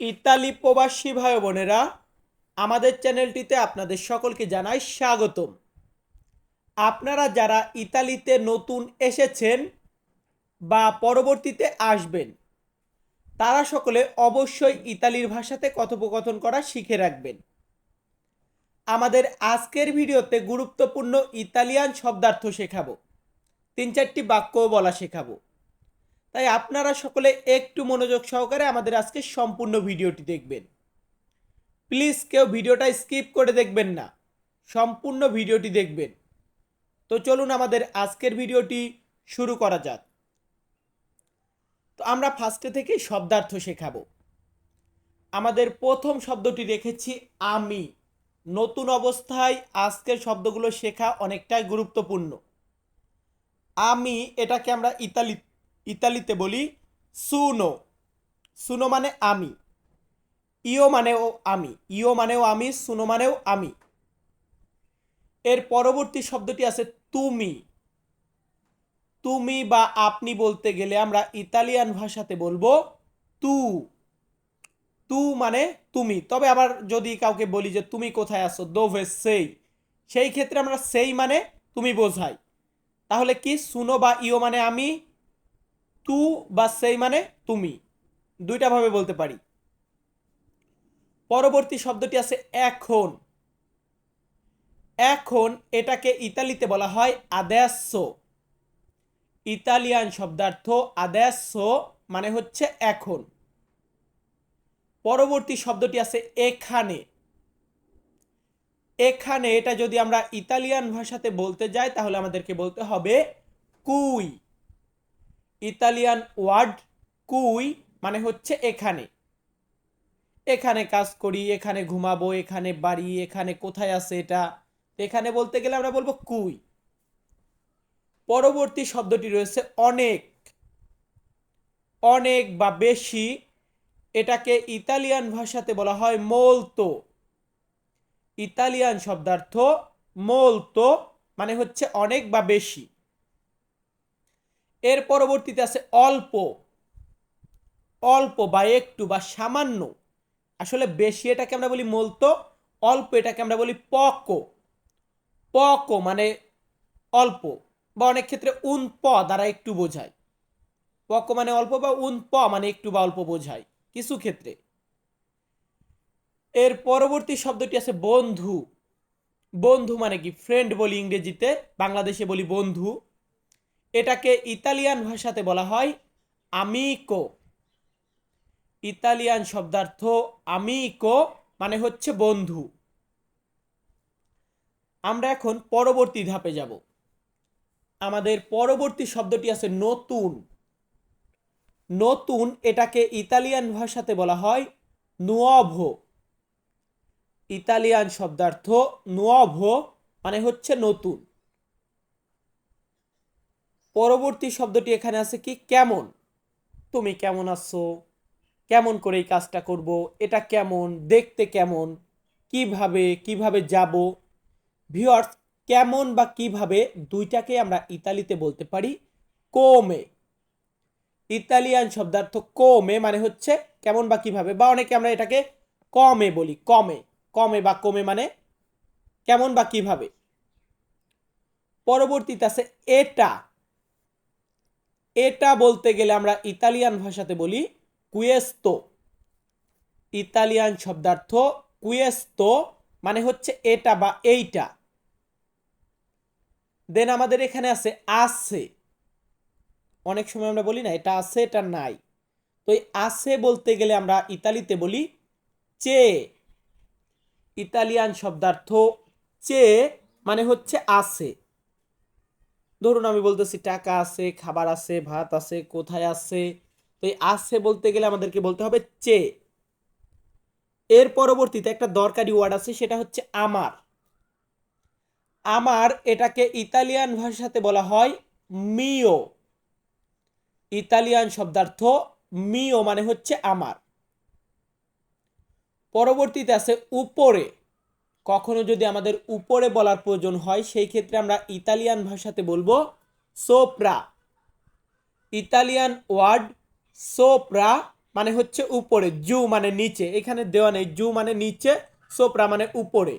Italy প্রবাসী ভাই বোনেরা, আমাদের চ্যানেলটিতে আপনাদের সকলকে জানাই স্বাগতম। আপনারা যারা ইতালিতে নতুন এসেছেন বা পরবর্তীতে আসবেন, তারা সকলে অবশ্যই ইতালির ভাষাতে কথোপকথন করা শিখে রাখবেন। আমাদের আজকের ভিডিওতে গুরুত্বপূর্ণ ইতালিয়ান শব্দার্থ শেখাবো। তিন চারটি বাক্যও বলা শেখাবো। তাই আপনারা সকলে একটু মনোযোগ সহকারে আমাদের আজকে সম্পূর্ণ ভিডিওটি দেখবেন। প্লিজ কেউ ভিডিওটা স্কিপ করে দেখবেন না, সম্পূর্ণ ভিডিওটি দেখবেন। তো চলুন আমাদের আজকের ভিডিওটি শুরু করা যাক। তো আমরা ফার্স্টে থেকে শব্দার্থ শেখাবো। আমাদের প্রথম শব্দটি রেখেছি আমি। নতুন অবস্থায় আজকের শব্দগুলো শেখা অনেকটাই গুরুত্বপূর্ণ। আমি এটাকে আমরা ইতালি ইতালিতে বলি সুনো। সুনো মানে আমি। ইও মানেও আমি। ইও মানেও আমি, সুনো মানেও আমি। এর পরবর্তী শব্দটি আছে তুমি। তুমি বা আপনি বলতে গেলে আমরা ইতালিয়ান ভাষাতে বলব তু। তু মানে তুমি। তবে আবার যদি কাউকে বলি যে তুমি কোথায় আছো, দোভে সেই। সেই ক্ষেত্রে আমরা সেই মানে তুমি বোঝাই। তাহলে কি সুনো বা ইও মানে আমি? তু বা সেই মানে তুমি। দুইটা ভাবে বলতে পারি। পরবর্তী শব্দটি আছে এখন। এখন এটাকে ইতালিতে বলা হয় আদেশ ইতালিয়ান শব্দার্থ আদেশ মানে হচ্ছে এখন। পরবর্তী শব্দটি আছে এখানে। এখানে এটা যদি আমরা ইতালিয়ান ভাষাতে বলতে যাই, তাহলে আমাদেরকে বলতে হবে কুই। ইতালিয়ান ওয়ার্ড কুই মানে হচ্ছে এখানে। এখানে কাজ করি, এখানে ঘুমাবো, এখানে বাড়ি, এখানে কোথায় আছে এটা। এখানে বলতে গেলে আমরা বলব কুই। পরবর্তী শব্দটি রয়েছে অনেক। অনেক বা বেশি এটাকে ইতালিয়ান ভাষাতে বলা হয় মোলতো। ইতালিয়ান শব্দার্থ মোলতো মানে হচ্ছে অনেক বা বেশি। এর পরবর্তীতে আছে অল্প। অল্প বা একটু বা সামান্য। আসলে বেশি এটাকে আমরা বলি মলতো, অল্প এটাকে আমরা বলি পকো। পকো মানে অল্প বা অনেক ক্ষেত্রে উন প দ্বারা একটু বোঝায়। পকো মানে অল্প বা উন প মানে একটু বা অল্প বোঝায় কিছু ক্ষেত্রে। এর পরবর্তী শব্দটি আছে বন্ধু। বন্ধু মানে কি? ফ্রেন্ড বলি ইংরেজিতে, বাংলাদেশে বলি বন্ধু। এটাকে ইতালিয়ান ভাষাতে বলা হয় আমিকো ইতালিয়ান শব্দার্থ আমিকো মানে হচ্ছে বন্ধু। আমরা এখন পরবর্তী ধাপে যাব। আমাদের পরবর্তী শব্দটি আছে নতুন। নতুন এটাকে ইতালিয়ান ভাষাতে বলা হয় নুয়ভো ইতালিয়ান শব্দার্থ নুয়ভো মানে হচ্ছে নতুন। পরবর্তী শব্দটি এখানে আছে কি? কেমন? তুমি কেমন আছো? কেমন করে এই কাজটা করব? এটা কেমন? দেখতে কেমন? কীভাবে কীভাবে যাব? ভিওর্স কেমন বা কীভাবে দুইটাকে আমরা ইতালিতে বলতে পারি? কোমে ইতালিয়ান শব্দার্থ কোমে মানে হচ্ছে কেমন বা কীভাবে বা অনেকে আমরা এটাকে কমে বলি। কমে কমে বা কমে মানে কেমন বা কীভাবে। পরবর্তীতে আছে এটা। এটা বলতে গেলে আমরা ইতালিয়ান ভাষাতে বলি কুয়েস্তো। ইতালিয়ান শব্দার্থ কুয়েস্তো মানে হচ্ছে এটা বা এইটা। দেন আমাদের এখানে আছে আছে। অনেক সময় আমরা বলি না, এটা আছে, এটা নাই। তো এই আছে বলতে গেলে আমরা ইতালিতে বলি চে। ইতালিয়ান শব্দার্থ চে মানে হচ্ছে আছে। ধরুন আমি বলতেছি, টাকা আছে, খাবার আছে, ভাত আছে, কোথায় আছে? তো এই আছে বলতে গেলে আমাদেরকে বলতে হবে চে। এর পরবর্তীতে একটা দরকারি ওয়ার্ড আছে, সেটা হচ্ছে আমার। আমার এটাকে ইতালিয়ান ভাষাতে বলা হয় মিও ইতালিয়ান শব্দার্থ মিও মানে হচ্ছে আমার। পরবর্তীতে আছে উপরে। কখনো যদি আমাদের উপরে বলার প্রয়োজন হয়, সেই ক্ষেত্রে আমরা ইতালিয়ান ভাষাতে বলব সোপ্রা ইতালিয়ান ওয়ার্ড সোপ্রা মানে হচ্ছে উপরে, জু মানে নিচে। এখানে দেওয়া নেই, জু মানে নিচে সোপরা মানে উপরে।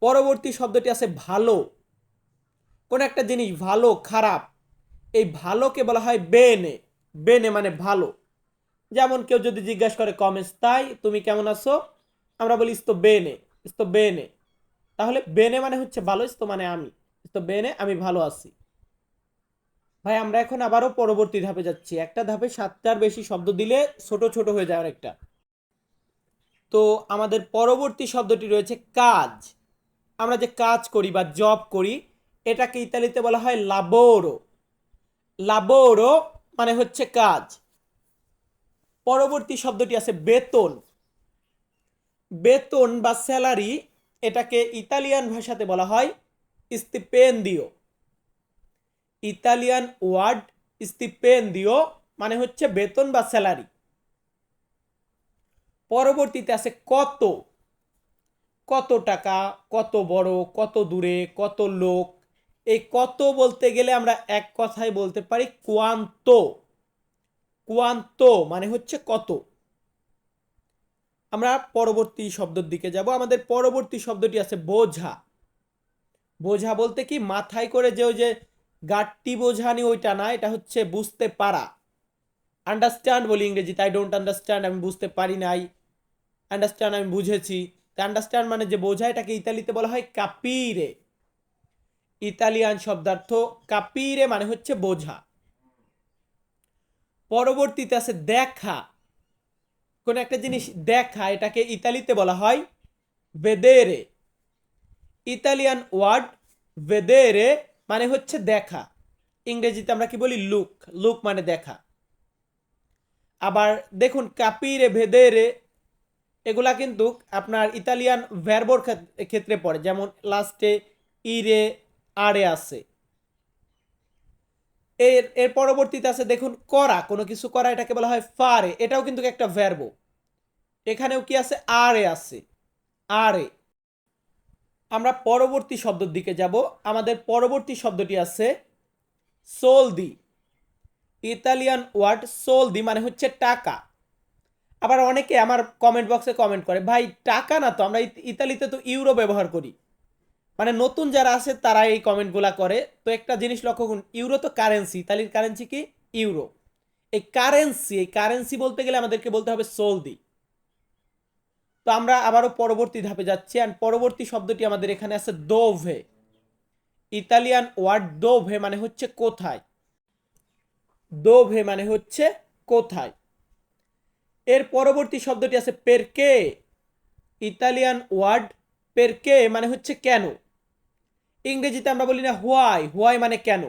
পরবর্তী শব্দটি আছে ভালো। কোন একটা জিনিস ভালো, খারাপ, এই ভালোকে বলা হয় বেনে। বেনে মানে ভালো। যেমন কেউ যদি জিজ্ঞাসা করে কমেন্স তাই তুমি কেমন আছো? আমরা বলি তো বেনে। ইস্তো বেনে। তাহলে বেনে মানে হচ্ছে ভালো, ইস্তো মানে আমি। ইস্তো বেনে, আমি ভালো আছি। ভাই, আমরা এখন আবারও পরবর্তী ধাপে যাচ্ছি। একটা ধাপে সাতটার বেশি শব্দ দিলে ছোট ছোট হয়ে যায় অনেকটা। তো আমাদের পরবর্তী শব্দটি রয়েছে কাজ। আমরা যে কাজ করি বা জব করি, এটাকে ইতালিতে বলা হয় লাবোরো লাবোরো মানে হচ্ছে কাজ। পরবর্তী শব্দটি আছে বেতন। বেতন বা স্যালারি এটাকে ইতালিয়ান ভাষাতে বলা হয় স্টিপেন্দিও। ইতালিয়ান ওয়ার্ড স্টিপেন্দিও মানে হচ্ছে বেতন বা স্যালারি। পরবর্তীতে আছে কত। কত টাকা, কত বড়, কত দূরে, কত লোক। এই কত বলতে গেলে আমরা এক কথায় বলতে পারি কোয়ান্ত। কোয়ান্ত মানে হচ্ছে কত। আমরা পরবর্তী শব্দের দিকে যাব। আমাদের পরবর্তী শব্দটি আছে বোঝা। বোঝা বলতে কি? মাথায় করে যে ওই যে গাট্টি বোঝানি, ওইটা না, এটা হচ্ছে বুঝতে পারা। আন্ডারস্ট্যান্ড বলি ইংরেজিতে আই ডোন্ট আন্ডারস্ট্যান্ড আমি বুঝতে পারি নাই। আন্ডারস্ট্যান্ড আমি বুঝেছি। তা আন্ডারস্ট্যান্ড মানে যে বোঝা, এটাকে ইতালিতে বলা হয় কাপিরে ইতালিয়ান শব্দার্থ কাপিরে মানে হচ্ছে বোঝা। পরবর্তীতে আছে দেখা। কোন একটা জিনিস দেখা, এটাকে ইতালিতে বলা হয় বেদেরে ইতালিয়ান ওয়ার্ড বেদেরে মানে হচ্ছে দেখা। ইংরেজিতে আমরা কি বলি? লুক লুক মানে দেখা। আবার দেখুন কাপিরে ভেদেরে এগুলা কিন্তু আপনার ইতালিয়ান ভ্যারবোর ক্ষেত্রে পড়ে। যেমন লাস্টে ইরে আরে আছে। এর এর পরবর্তীতে আছে, দেখুন, করা, কোনো কিছু করা, এটাকে বলা হয় ফারে, এটাও কিন্তু একটা ভ্যারবো এখানেও কি আছে? আরে আছে। আরে আমরা পরবর্তী শব্দের দিকে যাব। আমাদের পরবর্তী শব্দটি আছে সোলদি ইতালিয়ান ওয়ার্ড সোলদি মানে হচ্ছে টাকা। আবার অনেকে আমার কমেন্ট বক্সে কমেন্ট করে, ভাই, টাকা না তো, আমরা ইতালিতে তো ইউরো ব্যবহার করি। মানে নতুন যারা আছে তারা এই কমেন্টগুলা করে। তো একটা জিনিস লক্ষ্য করুন, ইউরো তো কারেন্সি ইতালির কারেন্সি কি? ইউরো। এই কারেন্সি এই কারেন্সি বলতে গেলে আমাদেরকে বলতে হবে সোলদি তো আমরা আবারও পরবর্তী ধাপে যাচ্ছি অ্যান্ড পরবর্তী শব্দটি আমাদের এখানে আছে দোভে। ইতালিয়ান ওয়ার্ড দোভে মানে হচ্ছে কোথায়? দোভে মানে হচ্ছে কোথায়? এর পরবর্তী শব্দটি আছে পেরকে। ইতালিয়ান ওয়ার্ড পেরকে মানে হচ্ছে কেন? ইংরেজিতে আমরা বলি না হোয়াই হোয়াই মানে কেন?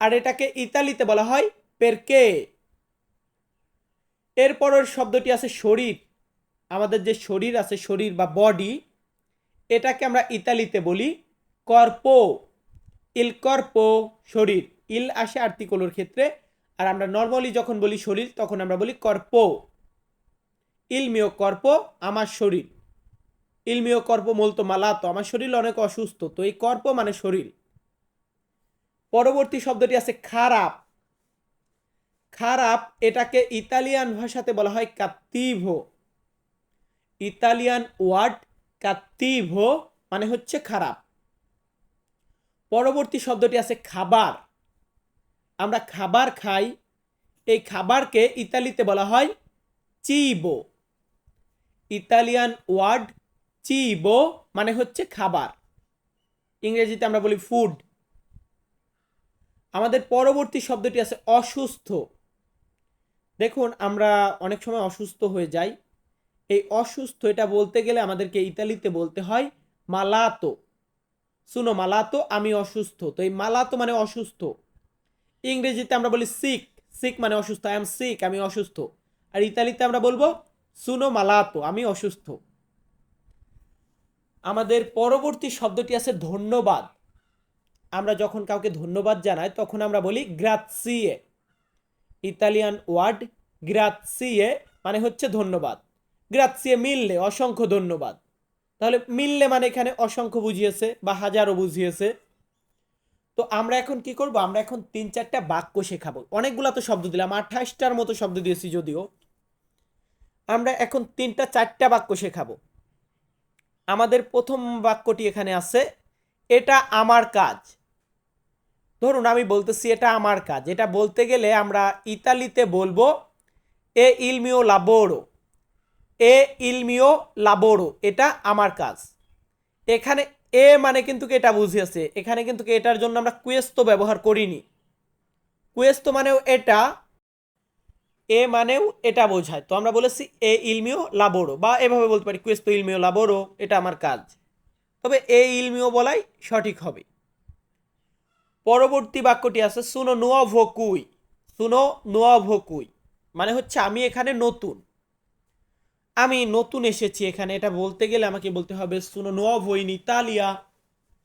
আর এটাকে ইতালিতে বলা হয় পেরকে এরপরের শব্দটি আছে শরীর। আমাদের যে শরীর আছে, শরীর বা বডি এটাকে আমরা ইতালিতে বলি কর্পো ইল কর্পো শরীর। ইল আসে আর্টিকলোর ক্ষেত্রে। আর আমরা নর্মালি যখন বলি শরীর, তখন আমরা বলি কর্পো ইলমিও কর্প আমার শরীর। ইলমিও কর্প মলতো মালাতো, আমার শরীর অনেক অসুস্থ, তো এই কর্প মানে শরীর। পরবর্তী শব্দটি আছে খারাপ। খারাপ এটাকে ইতালিয়ান ভাষাতে বলা হয় কাত্তিভো ইতালিয়ান ওয়ার্ড কাত্তিভো মানে হচ্ছে খারাপ। পরবর্তী শব্দটি আছে খাবার। আমরা খাবার খাই, এই খাবারকে ইতালিতে বলা হয় চিবো। ইতালিয়ান ওয়ার্ড চিবো মানে হচ্ছে খাবার। ইংরেজিতে আমরা বলি ফুড আমাদের পরবর্তী শব্দটি আছে অসুস্থ। দেখুন, আমরা অনেক সময় অসুস্থ হয়ে যাই। এই অসুস্থ, এটা বলতে গেলে আমাদেরকে ইতালিতে বলতে হয় মালাতো। শুনো, মালাতো, আমি অসুস্থ। তো এই মালাতো মানে অসুস্থ। ইংরেজিতে আমরা বলি সিক সিক মানে অসুস্থ। আই এম সিক আমি অসুস্থ। আর ইতালিতে আমরা বলব সুনো মালাতো, আমি অসুস্থ। আমাদের পরবর্তী শব্দটি আছে ধন্যবাদ। আমরা যখন কাউকে ধন্যবাদ জানাই, তখন আমরা বলি গ্রাৎসিয়ে। ইতালিয়ান ওয়ার্ড গ্রাৎসিয়ে মানে হচ্ছে ধন্যবাদ। গ্রাৎসিয়ে মিললে, অসংখ্য ধন্যবাদ। তাহলে মিললে মানে এখানে অসংখ্য বুঝিয়েছে বা হাজারও বুঝিয়েছে। তো আমরা এখন কি করব? আমরা এখন তিন চারটা বাক্য শেখাবো। অনেকগুলো তো শব্দ দিলাম, আঠাশটার মতো শব্দ দিয়েছি যদিও। আমরা এখন তিনটা চারটা বাক্য শেখাবো। আমাদের প্রথম বাক্যটি এখানে আছে, এটা আমার কাজ। ধরুন আমি বলতেছি, এটা আমার কাজ। এটা বলতে গেলে আমরা ইতালিতে বলব, এ ইলমিও লাবোরো। এ ইলমিও লাবোরো। এটা আমার কাজ। এখানে এ মানে কিন্তু এটা বুঝিয়েছে? এখানে কিন্তু এটার জন্য আমরা কুয়েস্তো ব্যবহার করিনি। কুয়েস্তো মানেও এটা এ মানেও এটা বোঝায়। তো আমরা বলেছি এ ইলমিও লাবোরো, বা এভাবে বলতে পারি কুয়েস্তো ইলমিও লাবোরো, এটা আমার কাজ। তবে এ ইলমিও বলাই সঠিক হবে। পরবর্তী বাক্যটি আছে, সুনো নোয়া ভোকুই সুনো নোয়া ভোকুই মানে হচ্ছে আমি এখানে নতুন। আমি নতুন এসেছি এখানে, এটা বলতে গেলে আমাকে বলতে হবে, সুনো নোয়াভো ইন ইতালিয়া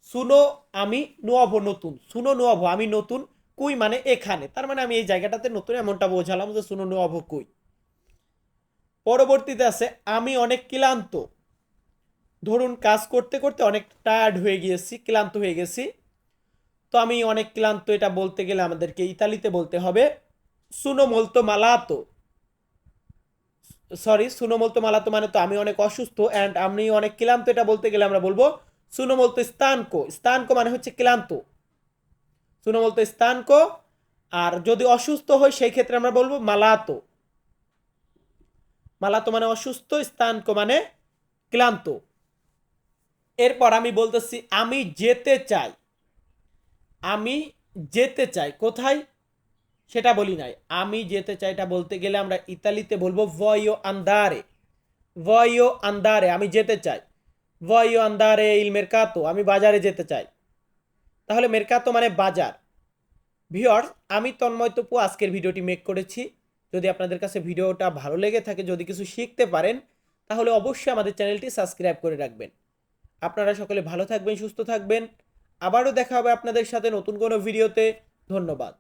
সুনো আমি নোয়াভো নতুন সুনো নোয়াভো আমি নতুন কুই মানে এখানে? তার মানে আমি এই জায়গাটাতে নতুন এমনটা বোঝালাম যে সুনো নোয়াভো কুই। পরবর্তীতে আছে, আমি অনেক ক্লান্ত। ধরুন, কাজ করতে করতে অনেক টায়ার্ড হয়ে গিয়েছি, ক্লান্ত হয়ে গেছি। তো আমি অনেক ক্লান্ত, এটা বলতে গেলে আমাদেরকে ইতালিতে বলতে হবে সুনো মলতো মালাতো সরি সুনো মলতো মালাতো মানে তো আমি অনেক অসুস্থ অ্যান্ড আমি অনেক ক্লান্ত, এটা বলতে গেলে আমরা বলব সুনো মলতো স্থানকো স্থানকো মানে হচ্ছে ক্লান্ত। সুনো মলতো স্থানকো, আর যদি অসুস্থ হয় সেই ক্ষেত্রে আমরা বলব মালাতো। মালাতো মানে অসুস্থ, স্থানকো মানে ক্লান্ত। এরপর আমি বলতেছি, আমি যেতে চাই। আমি যেতে চাই, কোথায়? সেটা বলি নাই। আমি যেতে চাই এটা বলতে গেলে আমরা ইতালিতে বলব ভয়ো আন্দারে ভয়ো আন্দারে আমি যেতে চাই। ভয়ো আন্দারে ইলমের কাতো আমি বাজারে যেতে চাই। তাহলে মেরকাতো মানে বাজার। ভিওর আমি তন্ময় তপু, আজকের ভিডিওটি মেক করেছি। যদি আপনাদের কাছে ভিডিওটা ভালো লেগে থাকে, যদি কিছু শিখতে পারেন, তাহলে অবশ্যই আমাদের চ্যানেলটি সাবস্ক্রাইব করে রাখবেন। আপনারা সকলে ভালো থাকবেন, সুস্থ থাকবেন। আবারও দেখা হবে আপনাদের সাথে নতুন কোনো ভিডিওতে। ধন্যবাদ।